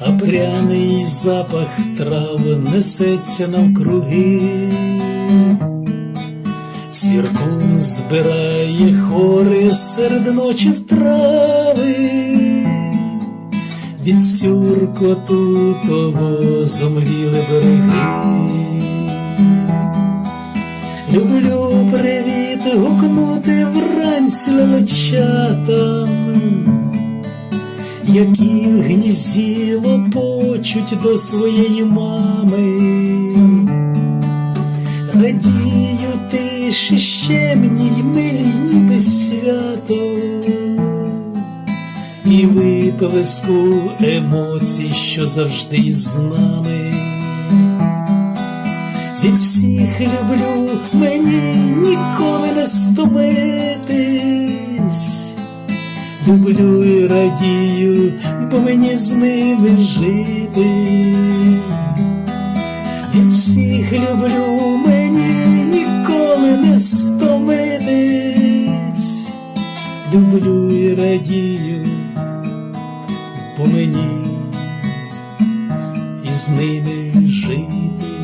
а пряний запах трав несеться навкруги. Цвіркун збирає хори серед ночі в трави, від сюркоту того зомліли береги. Люблю привіт гукнути вранці лелечатам, які в лопочуть до своєї мами. Радію тиші щемній, милій, ніби свято, і виплеску емоцій, що завжди із нами. Від всіх люблю мені ніколи не Люблю і радію, бо мені з ними жити. Від всіх люблю мені ніколи не стомитись. Люблю і радію, бо мені із ними жити.